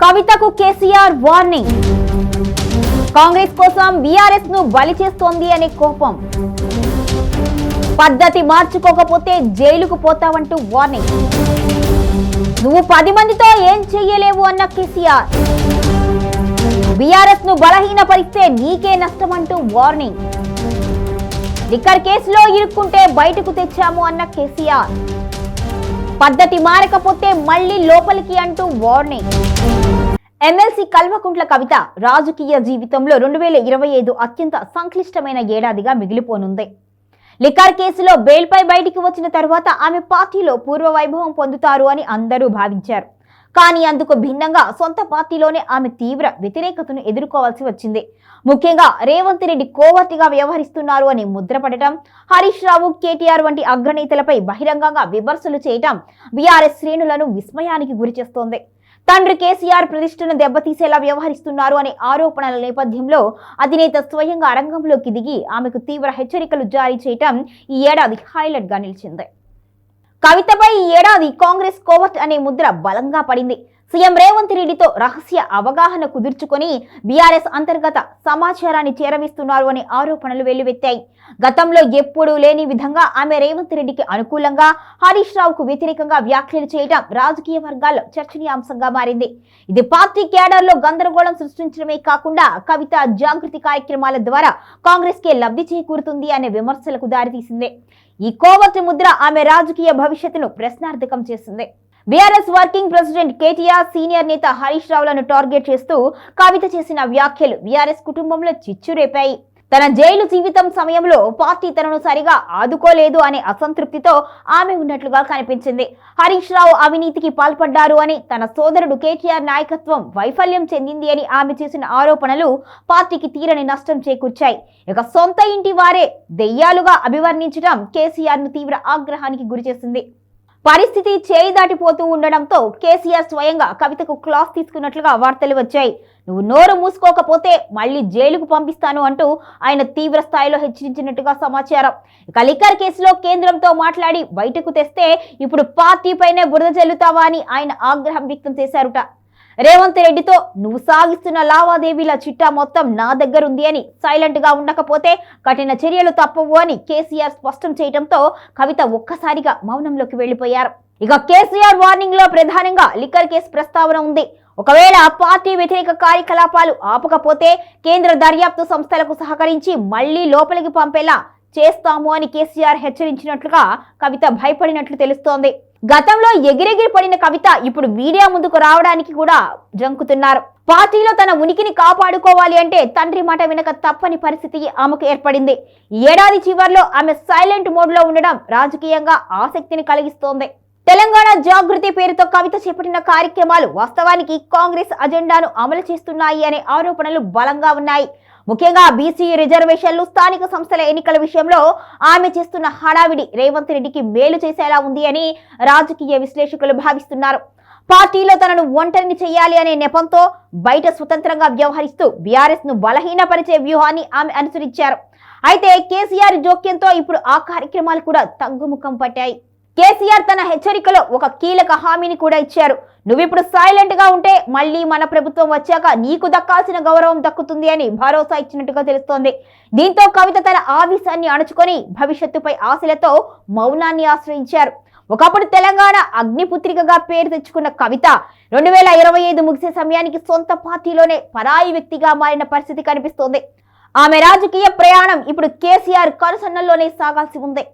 కవితకు కేసీఆర్ వార్నింగ్. కాంగ్రెస్ కోసం బీఆర్ఎస్ను బలి చేస్తోంది అనే కోపం. పద్ధతి మార్చుకోకపోతే జైలుకు పోతావంటూ వార్నింగ్. నువ్వు పది మందితో ఏం చెయ్యలేవు అన్న కేసీఆర్. బీఆర్ఎస్ను బలహీనపరిస్తే నీకే నష్టం అంటూ వార్నింగ్. లిక్కర్ కేసులో ఇరుక్కుంటే బయటకు తెచ్చాము అన్న కేసీఆర్. పద్ధతి మారకపోతే మళ్ళీ లోపలికి అంటూ వార్నింగ్. ఎమ్మెల్సీ కల్వకుంట్ల కవిత రాజకీయ జీవితంలో రెండు వేల ఇరవై ఐదు అత్యంత సంక్లిష్టమైన ఏడాదిగా మిగిలిపోనుంది. లికార్ కేసులో బెయిల్పై బయటికి వచ్చిన తర్వాత ఆమె పార్టీలో పూర్వ వైభవం పొందుతారు అని అందరూ భావించారు. కానీ అందుకు భిన్నంగా సొంత పార్టీలోనే ఆమె తీవ్ర వ్యతిరేకతను ఎదుర్కోవాల్సి వచ్చింది. ముఖ్యంగా రేవంత్ రెడ్డి కోవర్తిగా వ్యవహరిస్తున్నారు అని ముద్రపడటం హరీష్ రావు కేటీఆర్ వంటి అగ్రనేతలపై బహిరంగంగా విమర్శలు చేయటం బీఆర్ఎస్ శ్రేణులను విస్మయానికి గురిచేస్తోంది. తండ్రి కేసీఆర్ ప్రతిష్టను దెబ్బతీసేలా వ్యవహరిస్తున్నారు అనే ఆరోపణల నేపథ్యంలో అధినేత స్వయంగా రంగంలోకి దిగి ఆమెకు తీవ్ర హెచ్చరికలు జారీ చేయటం ఈ ఏడాది హైలైట్గా నిలిచింది. కవితపై ఈ ఏడాది కాంగ్రెస్ కోవర్ట్ అనే ముద్ర బలంగా పడింది. సీఎం రేవంత్ రెడ్డితో రహస్య అవగాహన కుదుర్చుకొని బీఆర్ఎస్ అంతర్గత సమాచారాన్ని చేరవేస్తున్నారు అనే ఆరోపణలు వెల్లువెత్తాయి. గతంలో ఎప్పుడూ లేని విధంగా ఆమె రేవంత్ రెడ్డికి అనుకూలంగా హరీష్ రావుకు వ్యతిరేకంగా వ్యాఖ్యలు చేయడం రాజకీయ వర్గాల్లో చర్చనీయాంశంగా మారింది. ఇది పార్టీ కేడర్లో గందరగోళం సృష్టించడమే కాకుండా కవిత జాగృతి కార్యక్రమాల ద్వారా కాంగ్రెస్ కే లబ్ధి చేకూరుతుంది అనే విమర్శలకు దారితీసింది. ఈ కోవర్టు ముద్ర ఆమె రాజకీయ భవిష్యత్తును ప్రశ్నార్థకం చేసింది. BRS working president KTR senior నేత హరీష్ రావులను టార్గెట్ చేస్తూ కవిత చేసిన వ్యాఖ్యలు బీఆర్ఎస్ కుటుంబంలో చిచ్చు రేపాయి తన జైలు జీవితం సమయంలో పార్టీ తనను సరిగా ఆదుకోలేదు అనే అసంతృప్తితో ఆమె ఉన్నట్లుగా కనిపించింది. హరీష్ రావు అవినీతికి పాల్పడ్డారు అని తన సోదరుడు కేటీఆర్ నాయకత్వం వైఫల్యం చెందింది అని ఆమె చేసిన ఆరోపణలు పార్టీకి తీరని నష్టం చేకూర్చాయి. ఇక సొంత ఇంటి వారే దెయ్యాలుగా అభివర్ణించడం కేసీఆర్ను తీవ్ర ఆగ్రహానికి గురిచేసింది. పరిస్థితి చేయి దాటిపోతూ ఉండడంతో కేసీఆర్ స్వయంగా కవితకు క్లాస్ తీసుకున్నట్లుగా వార్తలు వచ్చాయి. నువ్వు నోరు మూసుకోకపోతే మళ్ళీ జైలుకు పంపిస్తాను అంటూ ఆయన తీవ్ర స్థాయిలో హెచ్చరించినట్టుగా సమాచారం. ఇక లిక్కర్ కేసులో కేంద్రంతో మాట్లాడి బయటకు తెస్తే ఇప్పుడు పార్టీపైనే బురద జల్లుతావా అని ఆయన ఆగ్రహం వ్యక్తం చేశారుట. రేవంత్ రెడ్డితో నువ్వు సాగిస్తున్న లావాదేవీల చిట్టా మొత్తం నా దగ్గర ఉంది అని సైలెంట్గా ఉండకపోతే కఠిన చర్యలు తప్పవు అని కేసీఆర్ స్పష్టం చేయడంతో కవిత ఒక్కసారిగా మౌనంలోకి వెళ్ళిపోయారు ఇక కేసీఆర్ వార్నింగ్లో ప్రధానంగా లిక్కర్ కేసు ప్రస్తావన ఉంది. ఒకవేళ పార్టీ వ్యతిరేక కార్యకలాపాలు ఆపకపోతే కేంద్ర దర్యాప్తు సంస్థలకు సహకరించి మళ్ళీ లోపలికి పంపేలా చేస్తాము అని కేసీఆర్ హెచ్చరించినట్లుగా కవిత భయపడినట్లు తెలుస్తోంది. గతంలో ఎగిరెగిరి పడిన కవిత ఇప్పుడు మీడియా ముందుకు రావడానికి కూడా జంకుతున్నారు. పార్టీలో తన ఉనికిని కాపాడుకోవాలి అంటే తండ్రి మాట వినక తప్పని పరిస్థితి ఆమెకు ఏర్పడింది. ఏడాది చివర్లో ఆమె సైలెంట్ మోడ్లో ఉండడం రాజకీయంగా ఆసక్తిని కలిగిస్తోంది. తెలంగాణ జాగృతి పేరుతో కవిత చేపట్టిన కార్యక్రమాలు వాస్తవానికి కాంగ్రెస్ అజెండాను అమలు చేస్తున్నాయి అనే ఆరోపణలు బలంగా ఉన్నాయి. ముఖ్యంగా బీసీ రిజర్వేషన్లు స్థానిక సంస్థల ఎన్నికల విషయంలో ఆమె చేస్తున్న హడావిడి రేవంత్ రెడ్డికి మేలు చేసేలా ఉంది అని రాజకీయ విశ్లేషకులు భావిస్తున్నారు. పార్టీలో తనను ఒంటరిని చేయాలి అనే నెపంతో బయట స్వతంత్రంగా వ్యవహరిస్తూ బీఆర్ఎస్ను బలహీనపరిచే వ్యూహాన్ని ఆమె అనుసరించారు. అయితే కేసీఆర్ జోక్యంతో ఇప్పుడు ఆ కార్యక్రమాలు కూడా తగ్గుముఖం పట్టాయి. కేసీఆర్ తన హెచ్చరికలో ఒక కీలక హామీని కూడా ఇచ్చారు. నువ్విప్పుడు సైలెంట్గా ఉంటే మళ్ళీ మన ప్రభుత్వం వచ్చాక నీకు దక్కాల్సిన గౌరవం దక్కుతుంది అని భరోసా ఇచ్చినట్టుగా తెలుస్తోంది. దీంతో కవిత తన ఆవేశాన్ని అణుచుకొని భవిష్యత్తుపై ఆశలతో మౌనాన్ని ఆశ్రయించారు. ఒకప్పుడు తెలంగాణ అగ్నిపుత్రికగా పేరు తెచ్చుకున్న కవిత రెండు వేల ఇరవై ఐదు ముగిసే సమయానికి సొంత పార్టీలోనే పరాయి వ్యక్తిగా మారిన పరిస్థితి కనిపిస్తోంది. ఆమె రాజకీయ ప్రయాణం ఇప్పుడు కేసీఆర్ కనుసన్నల్లోనే సాగాల్సి ఉంది.